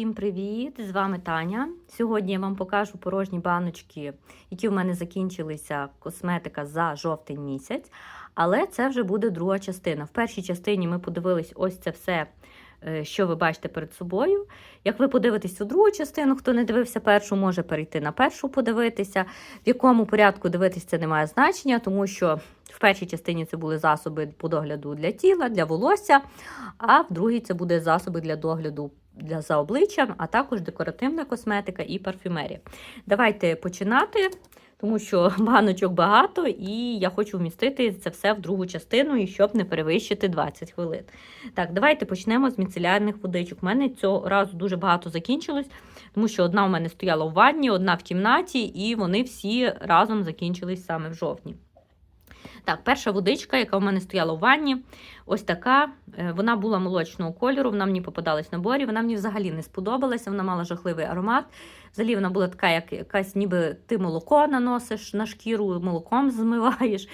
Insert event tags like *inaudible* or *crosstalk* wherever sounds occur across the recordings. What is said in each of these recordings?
Всім привіт! З вами Таня. Сьогодні я вам покажу порожні баночки, які в мене закінчилися косметика за жовтень місяць. Але це вже буде друга частина. В першій частині ми подивились ось це все, е, що ви бачите перед собою. Як ви подивитесь у другу частину, хто не дивився першу, може перейти на першу подивитися. В якому порядку дивитися це не має значення, тому що в першій частині це були засоби по догляду для тіла, для волосся, а в другій це буде засоби для догляду для за обличчям, а також декоративна косметика і парфюмерія. Давайте починати, тому що *laughs* баночок багато, і я хочу вмістити це все в другу частину, і щоб не перевищити 20 хвилин. Так, давайте почнемо з міцелярних водичок. У мене цього разу дуже багато закінчилось, тому що одна у мене стояла в ванні, одна в кімнаті, і вони всі разом закінчились саме в жовтні. Так, перша водичка, яка в мене стояла в ванні, ось така. Е, Вона була молочного кольору, вона мені попадалась в наборі, вона мені взагалі не сподобалася, вона мала жахливий аромат. Взагалі вона була така, як якась, ніби ти молоко наносиш на шкіру, молоком змиваєш.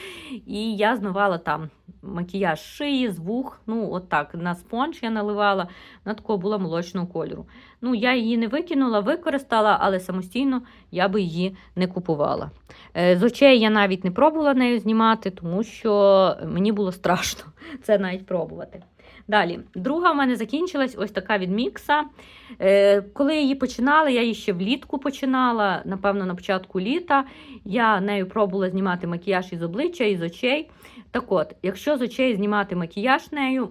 І я змивала там макіяж шиї, з. Ну, от так, на спонж я наливала, вона такого була молочного кольору. Ну, я її не викинула, використала, але самостійно я би її не купувала. Е, З очей я навіть не пробувала нею знімати, тому що мені було страшно це навіть пробувати. Далі, друга в мене закінчилась ось така від мікса. Е, коли я її починала, я її ще влітку починала, напевно, на початку літа. Я нею пробувала знімати макіяж із обличчя, із очей. Так от, якщо з очей знімати макіяж нею,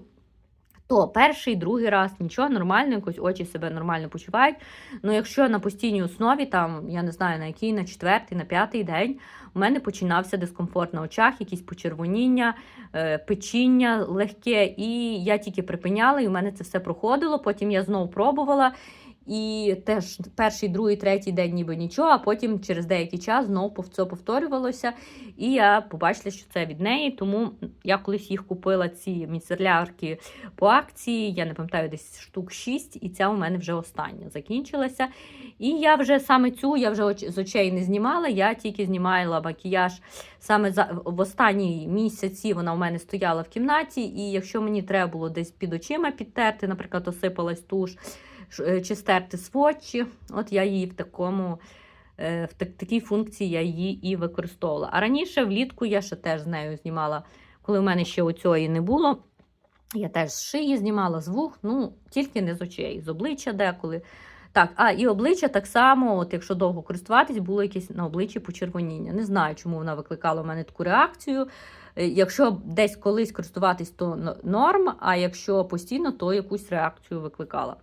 то перший, другий раз нічого нормально, якось очі себе нормально почувають. Ну, якщо на постійній основі, там я не знаю на який, на четвертий, на п'ятий день, у мене починався дискомфорт на очах, якісь почервоніння, е, печіння легке, і я тільки припиняла, і у мене це все проходило. Потім я знову пробувала. І теж перший, другий, третій день ніби нічого, а потім через деякий час знову це повторювалося. І я побачила, що це від неї. Тому я колись їх купила, ці міцелярки по акції. Я не пам'ятаю, десь штук 6, і ця у мене вже остання закінчилася. І я вже саме цю я вже з очей не знімала. Я тільки знімала макіяж саме за в останні місяці. Вона у мене стояла в кімнаті. І якщо мені треба було десь під очима підтерти, наприклад, осипалась туш чи стерти сводчі, от я її в такому. е, В такій функції я її і використовувала. А раніше влітку я ще теж з нею знімала, коли в мене ще оцієї не було. Я теж з шиї знімала з вух, ну тільки не з очей, з обличчя деколи. Так, а і обличчя так само, от якщо довго користуватись, було якесь на обличчі почервоніння. Не знаю, чому вона викликала в мене таку реакцію. Е, Якщо десь колись користуватись, то норм, а якщо постійно, то якусь реакцію викликала.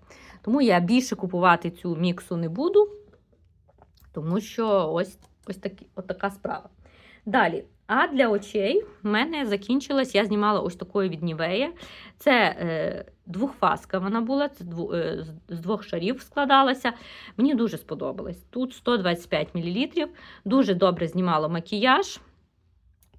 Тому я більше купувати цю міксу не буду, тому що ось, ось такі, така справа. Далі. А для очей в мене закінчилась, я знімала ось такою від Нівея. Це е, двохфаска вона була, це дву, е, з- двох шарів складалася. Мені дуже сподобалось. Тут 125 мл, дуже добре знімала макіяж.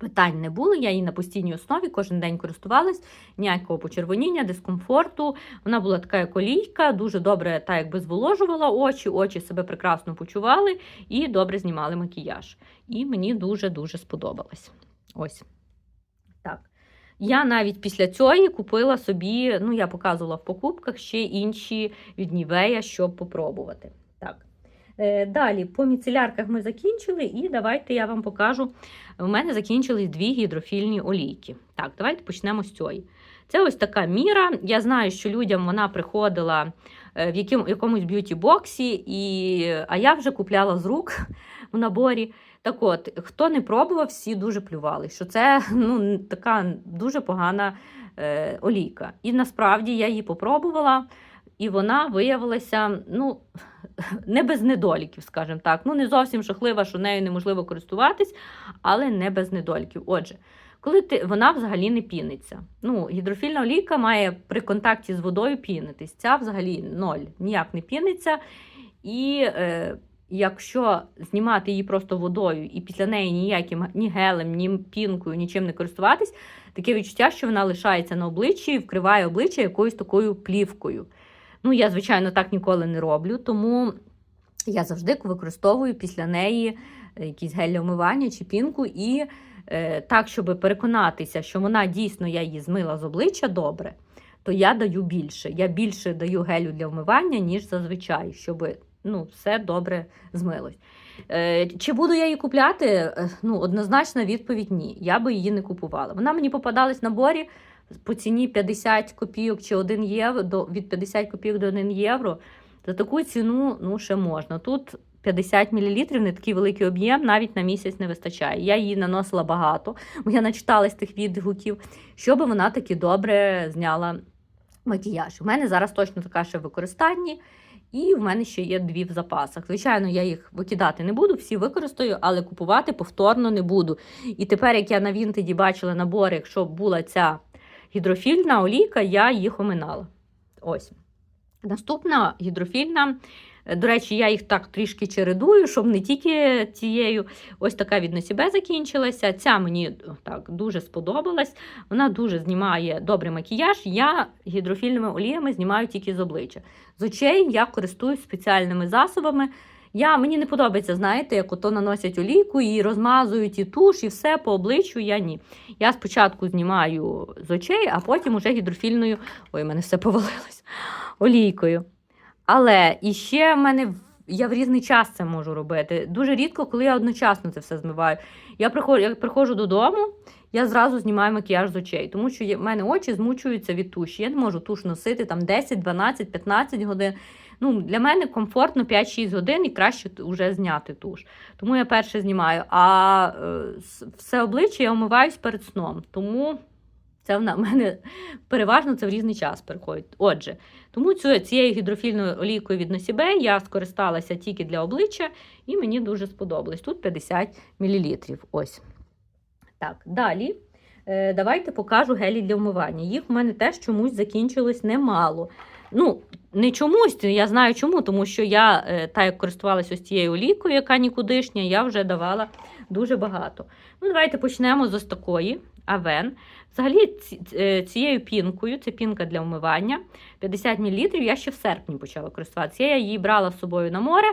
Питань не було, я її на постійній основі кожен день користувалась, ніякого почервоніння, дискомфорту. Вона була така як олійка, дуже добре та якби зволожувала очі, очі себе прекрасно почували і добре знімали макіяж. І мені дуже-дуже сподобалось. Ось так. Я навіть після цього купила собі, ну я показувала в покупках ще інші від Нівея, щоб попробувати. Е, Далі по міцелярках ми закінчили, і давайте я вам покажу. У мене закінчились дві гідрофільні олійки. Так, давайте почнемо з цієї. Це ось така міра. Я знаю, що людям вона приходила е, в якомусь б'юті-боксі, і... а я вже купляла з рук в наборі. Так от, хто не пробував, всі дуже плювали, що це ну, така дуже погана е, олійка. І насправді я її попробувала, і вона виявилася ну, не без недоліків, скажімо так. Ну, не зовсім жахлива, що нею неможливо користуватись, але не без недоліків. Отже, коли ти, вона взагалі не піниться. Ну, гідрофільна олійка має при контакті з водою пінитись. Ця взагалі ноль, ніяк не піниться. І е, якщо знімати її просто водою і після неї ніяким ні гелем, ні пінкою, нічим не користуватись, таке відчуття, що вона лишається на обличчі і вкриває обличчя якоюсь такою плівкою. Ну, я, звичайно, так ніколи не роблю, тому я завжди використовую після неї е, якісь гель для умивання чи пінку, і е, так, щоб переконатися, що вона дійсно я її змила з обличчя добре, то я даю більше. Я більше даю гелю для вмивання, ніж зазвичай, щоб ну, все добре змилось. Е, Чи буду я її купляти? Е, Ну, однозначна відповідь ні. Я би її не купувала. Вона мені попадалась в наборі по ціні 50 копійок чи 1 євро, до, від 50 копійок до 1 євро. За таку ціну ну, ще можна. Тут 50 мл, не такий великий об'єм, навіть на місяць не вистачає. Я її наносила багато, бо я начиталась тих відгуків, щоб вона таки добре зняла макіяж. У мене зараз точно така ще в використанні. І в мене ще є дві в запасах. Звичайно, я їх викидати не буду, всі використаю, але купувати повторно не буду. І тепер, як я на Вінтеді бачила набори, якщо була ця гідрофільна олійка, я їх оминала. Ось. Наступна гідрофільна. До речі, я їх так трішки чередую, щоб не тільки цією. Ось така від Носібе закінчилася. Ця мені так дуже сподобалась. Вона дуже знімає добрий макіяж. Я гідрофільними оліями знімаю тільки з обличчя. З очей я користуюсь спеціальними засобами. Я, Мені не подобається, знаєте, як ото наносять олійку і розмазують і туш, і все по обличчю. Я ні. Я спочатку знімаю з очей, а потім уже гідрофільною. Ой, в мене все повалилось олійкою. Але і ще в мене я в різний час це можу робити. Дуже рідко, коли я одночасно це все змиваю. Я приходжу, я приходжу додому, я зразу знімаю макіяж з очей, тому що в мене очі змучуються від туші. Я не можу туш носити там 10, 12, 15 годин. Ну, для мене комфортно 5-6 годин і краще вже зняти туш. Тому я перше знімаю. А е, все обличчя я омиваюсь перед сном. Тому це *laughs* в мене переважно це в різний час переходить. Отже, тому цю, цією гідрофільною олійкою від Носібе я скористалася тільки для обличчя, і мені дуже сподобалось. Тут 50 мл. Ось. Так, далі. Е, давайте покажу гелі для вмивання. Їх в мене теж чомусь закінчилось немало. Ну, не чомусь, я знаю чому, тому що я, е, та як користувалася ось цією олійкою, яка нікудишня, я вже давала дуже багато. Ну, давайте почнемо з ось такої Авен. Взагалі, е, цією пінкою, це пінка для вмивання, 50 мл, я ще в серпні почала користуватися. Я її брала з собою на море,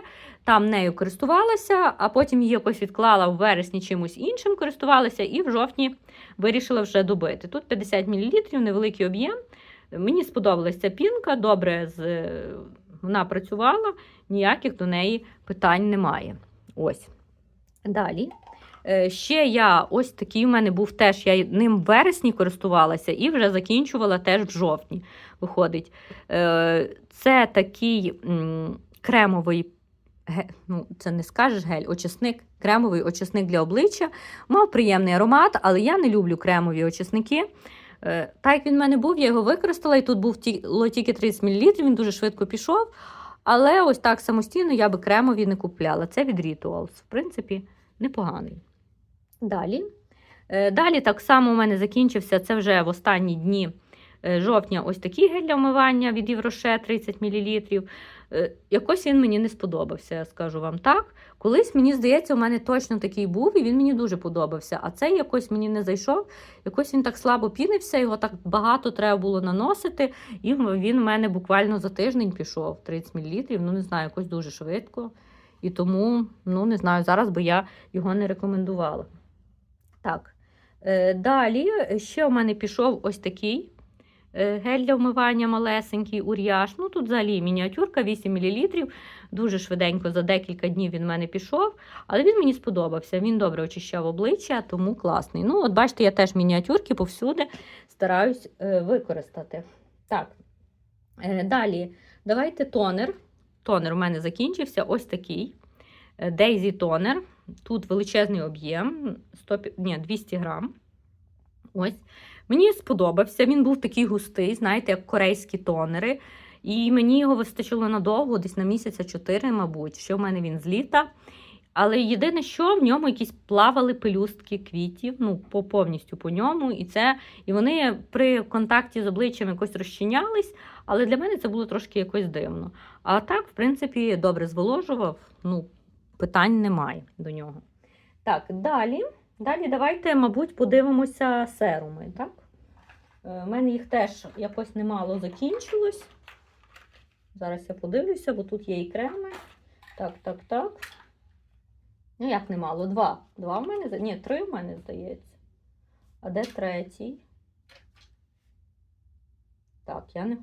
там нею користувалася, а потім її якось відклала в вересні чимось іншим, користувалася, і в жовтні вирішила вже добити. Тут 50 мл, невеликий об'єм. Мені сподобалася пінка, добре з... вона працювала, ніяких до неї питань немає. Ось. Далі. Е, Ще я ось такий у мене був теж, я ним в вересні користувалася і вже закінчувала теж в жовтні. Виходить. Е, Це такий кремовий, ну, це не скажеш гель, очисник, кремовий очисник для обличчя. Мав приємний аромат, але я не люблю кремові очисники. Е, Так як він в мене був, я його використала, і тут був тільки 30 мл, він дуже швидко пішов. Але ось так самостійно я би кремові не купляла. Це від Rituals. В принципі, непоганий. Далі. Е, Далі так само у мене закінчився це вже в останні дні е, жовтня ось такий гель для вмивання від Євроше 30 мл. Якось він мені не сподобався, я скажу вам так. Колись, мені здається, у мене точно такий був, і він мені дуже подобався. А цей якось мені не зайшов. Якось він так слабо пінився, його так багато треба було наносити. І він в мене буквально за тиждень пішов 30 мл. Ну, не знаю, якось дуже швидко. І тому, ну не знаю, зараз би я його не рекомендувала. Так. Е, далі ще у мене пішов ось такий е, гель для вмивання малесенький ур'яш. Ну, тут взагалі мініатюрка 8 мл. Дуже швиденько за декілька днів він в мене пішов, але він мені сподобався. Він добре очищав обличчя, тому класний. Ну, от бачите, я теж мініатюрки повсюди стараюсь е, використати. Так. Е, далі, давайте тонер. Тонер у мене закінчився ось такий. Е, Daisy тонер. Тут величезний об'єм 100, ні, 200 грам. Ось. Мені сподобався. Він був такий густий, знаєте, як корейські тонери. І мені його вистачило надовго, десь на місяця 4, мабуть. Що в мене він з літа. Але єдине, що в ньому якісь плавали пелюстки квітів, ну, по повністю по ньому. І це, і вони при контакті з обличчям якось розчинялись, але для мене це було трошки якось дивно. А так, в принципі, добре зволожував, ну, питань немає до нього. Так, далі. Далі давайте, мабуть, подивимося серуми. Так? Е, У мене їх теж якось немало закінчилось. Зараз я подивлюся, бо тут є і креми. Так, так, так. Ну, як немало? Два. Два в мене? Ні, три в мене, здається. А де третій? Так, я не.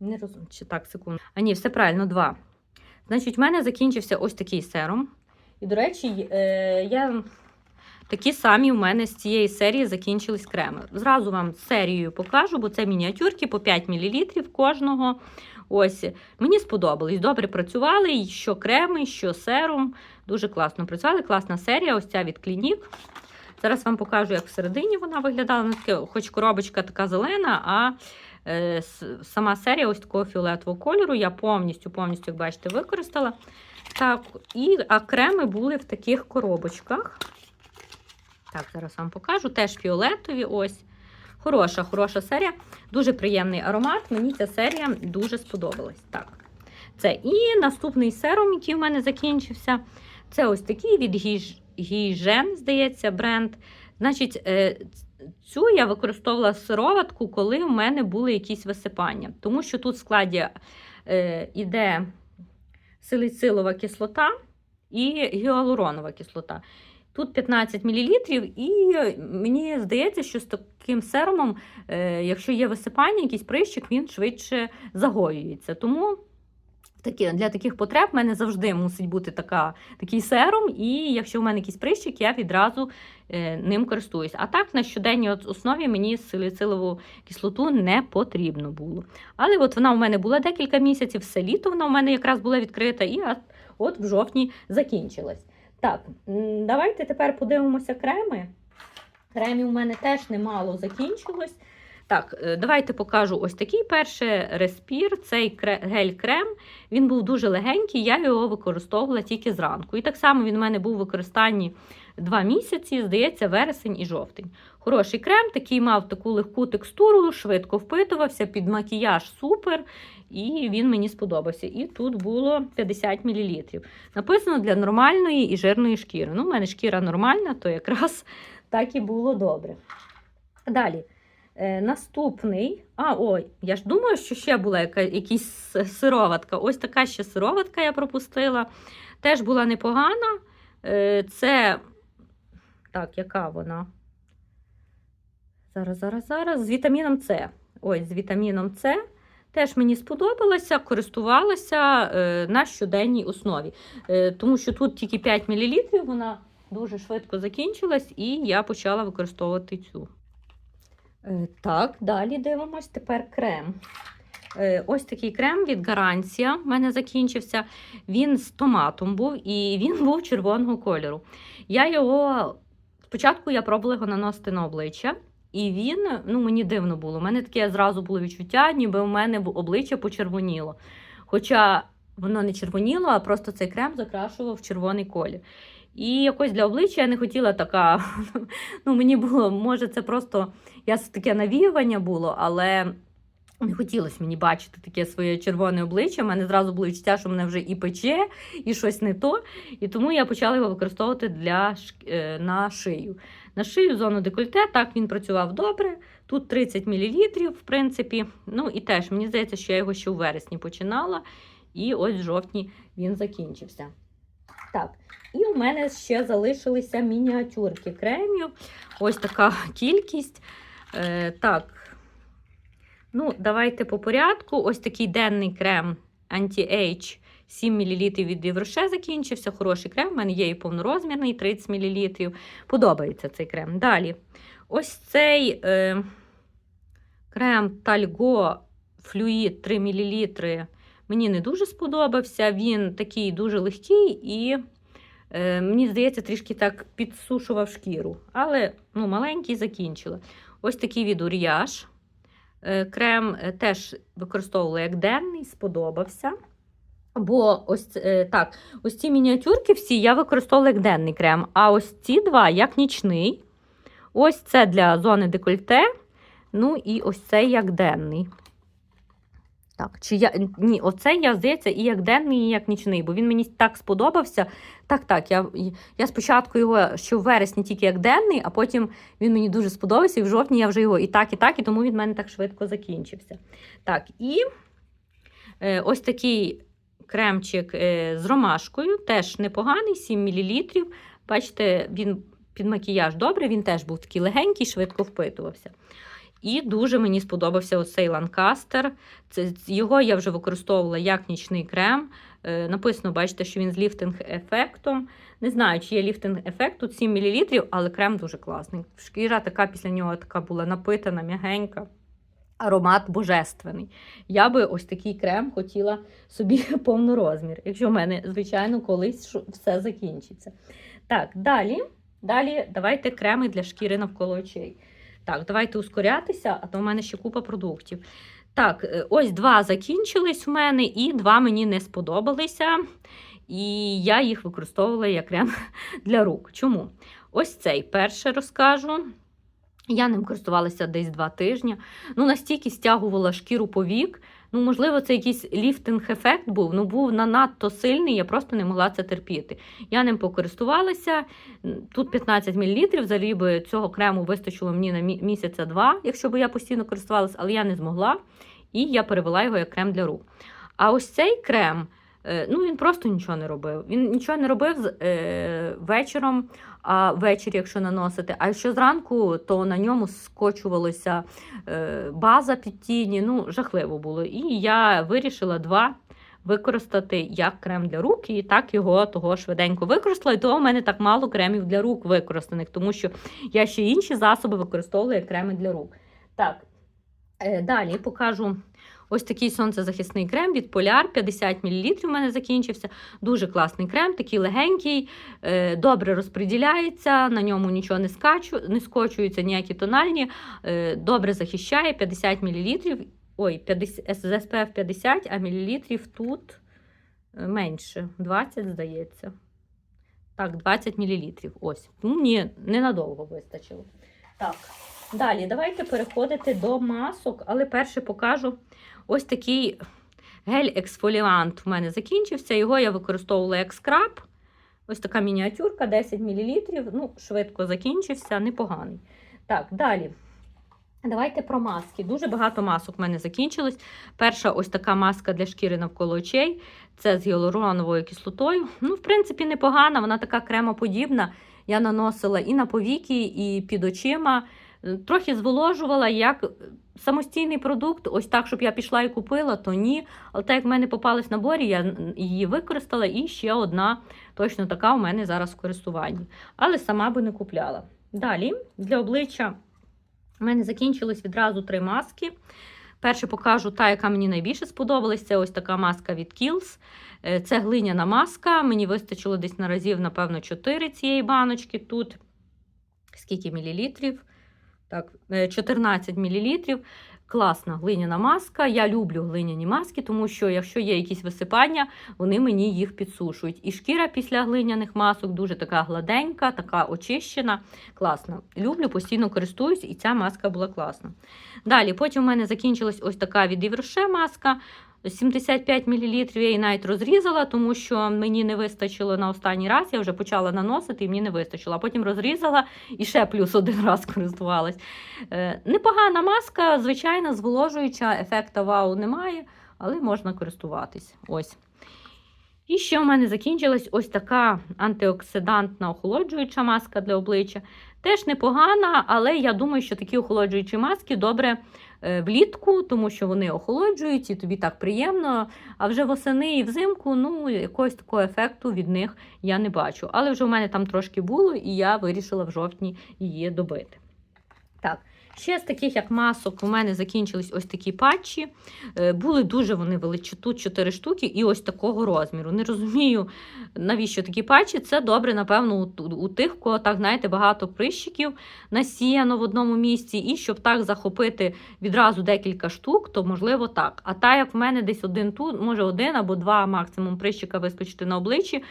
Не розумію. Чи так, секунду. А ні, все правильно, два. Значить, в мене закінчився ось такий серум. І, до речі, е, я такі самі в мене з цієї серії закінчились креми. Зразу вам серію покажу, бо це мініатюрки по 5 мл кожного. Ось, мені сподобались. Добре працювали, що креми, що серум. Дуже класно працювали. Класна серія, ось ця від Клінік. Зараз вам покажу, як всередині вона виглядала. Хоч коробочка така зелена, а е, сама серія ось такого фіолетового кольору. Я повністю, повністю, як бачите, використала. Так, і, а креми були в таких коробочках. Так, зараз вам покажу. Теж фіолетові. Ось. Хороша, хороша серія. Дуже приємний аромат. Мені ця серія дуже сподобалась. Так. Це і наступний серум, який в мене закінчився. Це ось такий від Гіж... Гіжен, здається, бренд. Значить, е, цю я використовувала сироватку, коли в мене були якісь висипання. Тому що тут в складі е, іде силицилова кислота і гіалуронова кислота. Тут 15 мл, і мені здається, що з таким серумом, е, якщо є висипання, якийсь прищик, він швидше загоюється. Тому для таких потреб в мене завжди мусить бути така, такий серум, і якщо в мене якийсь прищик, я відразу е, ним користуюсь. А так на щоденній основі мені силіцилову кислоту не потрібно було. Але от вона у мене була декілька місяців, все літо вона у мене якраз була відкрита, і от в жовтні закінчилась. Так, давайте тепер подивимося креми. Кремів у мене теж немало закінчилось. Так, е, давайте покажу ось такий перший респір, цей гель-крем. Він був дуже легенький, я його використовувала тільки зранку. І так само він у мене був у використанні два місяці, здається, вересень і жовтень. Хороший крем, такий мав таку легку текстуру, швидко впитувався, під макіяж супер. І він мені сподобався. І тут було 50 мл. Написано для нормальної і жирної шкіри. Ну, у мене шкіра нормальна, то якраз *laughs* так і було добре. Далі. Е, наступний. А, ой, я ж думаю, що ще була яка, якась сироватка. Ось така ще сироватка я пропустила. Теж була непогана. Е, це. Так, яка вона? Зараз, зараз, зараз. З вітаміном С. Ось, з вітаміном С. Теж мені сподобалося, користувалася е, на щоденній основі. Тому що тут тільки 5 мл, вона дуже швидко закінчилась, і я почала використовувати цю. Е, Так, далі дивимось тепер крем. Е, Ось такий крем від Гарантія в мене закінчився. Він з томатом був і він був червоного кольору. Я його спочатку я пробувала його наносити на обличчя, і він ну мені дивно було. У мене таке зразу було відчуття, ніби у мене обличчя почервоніло. Хоча воно не червоніло, а просто цей крем закрашував в червоний колір. І якось для обличчя я не хотіла така. *laughs* Ну, мені було, може, це просто я таке навіювання було, але не хотілося мені бачити таке своє червоне обличчя. У мене зразу було відчуття, що мене вже і пече, і щось не то. І тому я почала його використовувати для, е, на шию. На шию зону декольте, так він працював добре. Тут 30 мл, в принципі. Ну і теж мені здається, що я його ще у вересні починала, і ось в жовтні він закінчився. Так, і у мене ще залишилися мініатюрки кремів. Ось така *laughs* кількість. Е, так. Ну, давайте по порядку. Ось такий денний крем Anti-Age 7 мл від Євроше закінчився. Хороший крем. У мене є і повнорозмірний 30 мл. Подобається цей крем. Далі. Ось цей е, крем Talgo Fluid 3 мл. Мені не дуже сподобався. Він такий дуже легкий і, е, мені здається, трішки так підсушував шкіру. Але ну, маленький закінчила. Ось такий від Уріаж. Е, Крем е, теж використовувала як денний, сподобався. Бо ось е, так, ось ці мініатюрки всі я використовувала як денний крем, а ось ці два як нічний. Ось це для зони декольте. Ну і ось це як денний. Так, чи я ні, оце я здається і як денний, і як нічний, бо він мені так сподобався. Так, так, я, я спочатку його ще в вересні тільки як денний, а потім він мені дуже сподобався, і в жовтні я вже його і так, і так, і тому він в мене так швидко закінчився. Так, і е, ось такий кремчик е, з ромашкою, теж непоганий, 7 мл. Бачите, він під макіяж добре, він теж був такий легенький, швидко впитувався. І дуже мені сподобався оцей ланкастер. Це, його я вже використовувала як нічний крем. Е, написано, бачите, що він з ліфтинг-ефектом. Не знаю, чи є ліфтинг-ефект, тут 7 мл, але крем дуже класний. Шкіра така після нього така була напитана, м'ягенька. Аромат божественний. Я би ось такий крем хотіла собі *laughs* повний розмір, якщо в мене, звичайно, колись все закінчиться. Так, далі, далі давайте креми для шкіри навколо очей. Так, давайте ускорятися, а то в мене ще купа продуктів. Так, е, ось два закінчились в мене, і два мені не сподобалися. І я їх використовувала як крем *laughs* для рук. Чому? Ось цей перше розкажу. Я ним користувалася десь два тижні. Ну, настільки стягувала шкіру повік. Ну, можливо, це якийсь ліфтинг-ефект був, ну був на надто сильний, я просто не могла це терпіти. Я ним покористувалася. Тут 15 мл, взагалі би цього крему вистачило мені на місяця два, якщо б я постійно користувалася, але я не змогла. І я перевела його як крем для рук. А ось цей крем, ну він просто нічого не робив. Він нічого не робив е, вечором, а ввечері, якщо наносити. А якщо зранку, то на ньому скочувалася е, база під тіні. Ну, жахливо було. І я вирішила два використати як крем для рук, і так його того швиденько використала. І того в мене так мало кремів для рук використаних, тому що я ще інші засоби використовую як креми для рук. Так, е, далі покажу. Ось такий сонцезахисний крем від Polar, 50 мл у мене закінчився. Дуже класний крем, такий легенький, е, добре розподіляється, на ньому нічого не, скачу, не скочуються, ніякі тональні, е, добре захищає 50 мл. Ой, 50, SPF 50, а мілілітрів тут е, менше, 20, здається. Так, 20 мл. Ось. Ну, мені ненадовго вистачило. Так, далі давайте переходити до масок, але перше покажу ось такий гель-ексфоліант в мене закінчився. Його я використовувала як скраб. Ось така мініатюрка, 10 мл. Ну, швидко закінчився, непоганий. Так, далі. Давайте про маски. Дуже багато масок в мене закінчилось. Перша ось така маска для шкіри навколо очей. Це з гіалуроновою кислотою. Ну, в принципі, непогана, вона така кремоподібна. Я наносила і на повіки, і під очима. Трохи зволожувала як самостійний продукт, ось так, щоб я пішла і купила, то ні. Але так як в мене попалась в наборі, я її використала, і ще одна точно така у мене зараз в користуванні. Але сама би не купляла. Далі для обличчя у мене закінчилось відразу три маски. Перше покажу та, яка мені найбільше сподобалась. Це ось така маска від Kiehl's. Е, Це глиняна маска. Мені вистачило десь на разів, напевно, 4 цієї баночки. Тут скільки мілілітрів? Так, е, 14 мілілітрів. Класна глиняна маска. Я люблю глиняні маски, тому що якщо є якісь висипання, вони мені їх підсушують. І шкіра після глиняних масок дуже така гладенька, така очищена. Класна. Люблю, постійно користуюсь, і ця маска була класна. Далі, потім у мене закінчилась ось така від Івроше маска. 75 мл я її навіть розрізала, тому що мені не вистачило на останній раз. Я вже почала наносити і мені не вистачило. А потім розрізала і ще плюс один раз користувалась. Е, непогана маска, звичайно, зволожуюча, ефекта вау немає, але можна користуватись. Ось. І ще у мене закінчилась ось така антиоксидантна охолоджуюча маска для обличчя. Теж непогана, але я думаю, що такі охолоджуючі маски добре влітку, тому що вони охолоджують і тобі так приємно. А вже восени і взимку, ну, якогось такого ефекту від них я не бачу. Але вже у мене там трошки було, і я вирішила в жовтні її добити. Так. Ще з таких, як масок, у мене закінчились ось такі патчі. Е, Були дуже вони величі, тут 4 штуки і ось такого розміру. Не розумію, навіщо такі патчі. Це добре, напевно, у, тих, кого так, знаєте, багато прищиків насіяно в одному місці, і щоб так захопити відразу декілька штук, то можливо так. А так, як в мене десь один тут, може один або два максимум прищика вискочити на обличчі,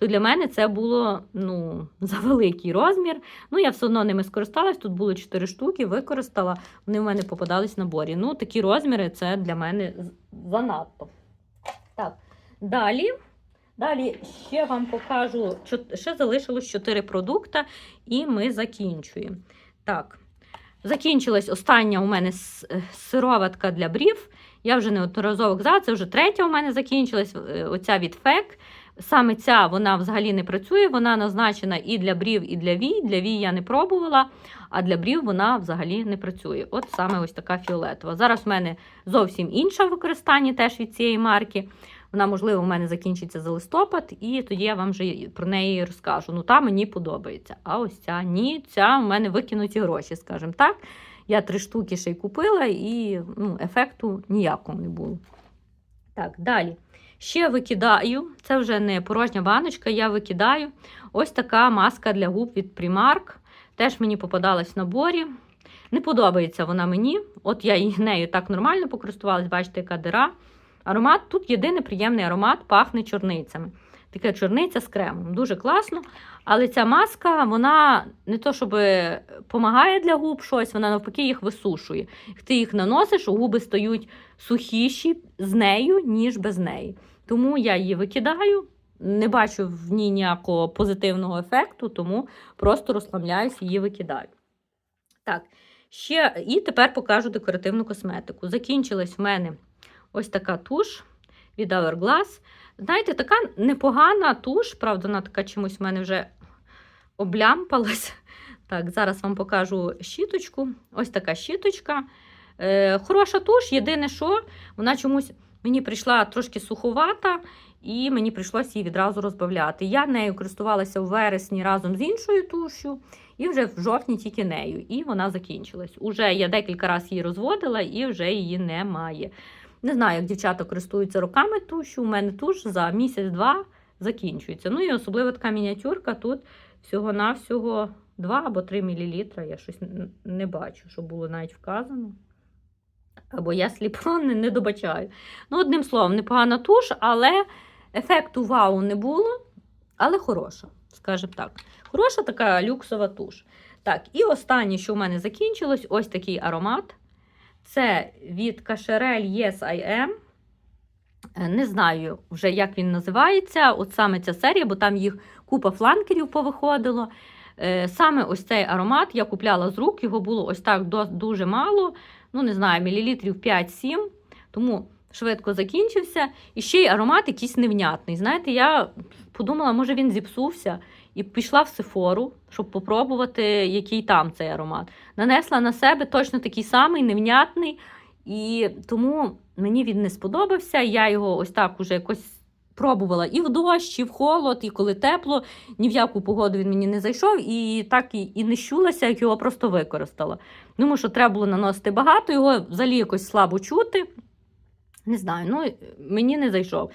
то для мене це було ну, за великий розмір. Ну, я все одно ними скористалась. Тут було 4 штуки, використала. Вони в мене попадались в наборі. Ну, такі розміри це для мене занадто. Так, далі. Далі ще вам покажу, ще залишилось 4 продукти, і ми закінчуємо. Так, закінчилась остання у мене сироватка для брів. Я вже неодноразово казала, це вже третя у мене закінчилась. е, Оця від FEC. Саме ця вона взагалі не працює, вона назначена і для брів, і для вій. Для вій я не пробувала, а для брів вона взагалі не працює. От саме ось така фіолетова. Зараз в мене зовсім інша в використанні теж від цієї марки. Вона, можливо, в мене закінчиться за листопад, і тоді я вам вже про неї розкажу. Ну, та мені подобається. А ось ця ні, ця в мене викинуті гроші, скажімо так. Я три штуки ще й купила, і ну, ефекту ніякого не було. Так, далі. Ще викидаю, це вже не порожня баночка, я викидаю ось така маска для губ від Primark. Теж мені попадалась в наборі. Не подобається вона мені. От я нею так нормально покористувалась, бачите, яка дира. Аромат тут єдиний приємний аромат, пахне чорницями. Така чорниця з кремом. Дуже класно. Але ця маска, вона не то, щоб допомагає для губ щось, вона навпаки їх висушує. Ти їх наносиш, губи стають сухіші з нею, ніж без неї. Тому я її викидаю, не бачу в ній ніякого позитивного ефекту, тому просто розслабляюсь її викидаю. Так, ще і тепер покажу декоративну косметику. Закінчилась в мене ось така туш від Hourglass. Знаєте, така непогана туш, правда, вона така чомусь в мене вже облямпалась. Так, зараз вам покажу щіточку. Ось така щіточка. Е, хороша туш, єдине, що вона чомусь мені прийшла трошки суховата, і мені прийшлося її відразу розбавляти. Я нею користувалася у вересні разом з іншою тушю, і вже в жовтні тільки нею. І вона закінчилась. Уже я декілька разів її розводила і вже її немає. Не знаю, як дівчата користуються руками тушю. У мене туш за місяць-два закінчується. Ну і особливо така мініатюрка тут всього-навсього 2 або 3 мл. Я щось не бачу, щоб було навіть вказано. Або я сліпо не, не добачаю. Ну, одним словом, непогана туш, але ефекту вау не було, але хороша, скажімо так. Хороша така люксова туш. Так, і останнє, що в мене закінчилось, ось такий аромат. Це від Cacharel Yes I Am. Е, Не знаю вже, як він називається. От саме ця серія, бо там їх купа фланкерів повиходило. Е, Саме ось цей аромат я купляла з рук, його було ось так дуже мало. Ну, не знаю, мілілітрів 5-7. Тому швидко закінчився. І ще й аромат якийсь невнятний. Знаєте, я подумала, може він зіпсувся. І пішла в Сефору, щоб попробувати, який там цей аромат. Нанесла на себе точно такий самий, невнятний. І тому мені він не сподобався. Я його ось так уже якось пробувала і в дощ, і в холод, і коли тепло. Ні в яку погоду він мені не зайшов, і так і, і не щулася, як його просто використала. Тому що треба було наносити багато, його взагалі якось слабо чути. Не знаю, ну мені не зайшов.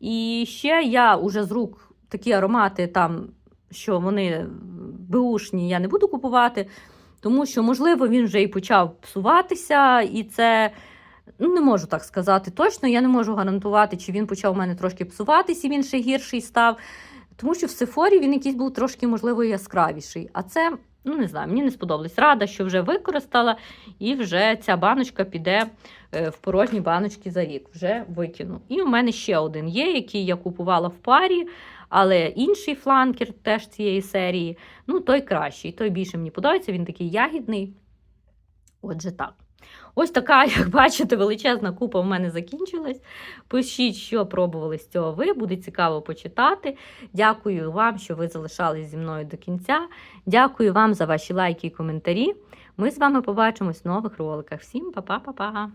І ще я уже з рук такі аромати, там, що вони беушні, я не буду купувати, тому що, можливо, він вже і почав псуватися, і це. Ну, не можу так сказати точно. Я не можу гарантувати, чи він почав у мене трошки псуватися, і він ще гірший став. Тому що в Сефорі він якийсь був трошки, можливо, яскравіший. А це, ну не знаю, мені не сподобалось. Рада, що вже використала, і вже ця баночка піде е, в порожні баночки за рік. Вже викину. І у мене ще один є, який я купувала в парі, але інший фланкер теж цієї серії. Ну, той кращий, той більше мені подобається, він такий ягідний. Отже, так. Ось така, *laughs* як бачите, величезна купа в мене закінчилась. Пишіть, що пробували з цього ви, буде цікаво почитати. Дякую вам, що ви залишались зі мною до кінця. Дякую вам за ваші лайки і коментарі. Ми з вами побачимось в нових роликах. Всім па-па-па-па!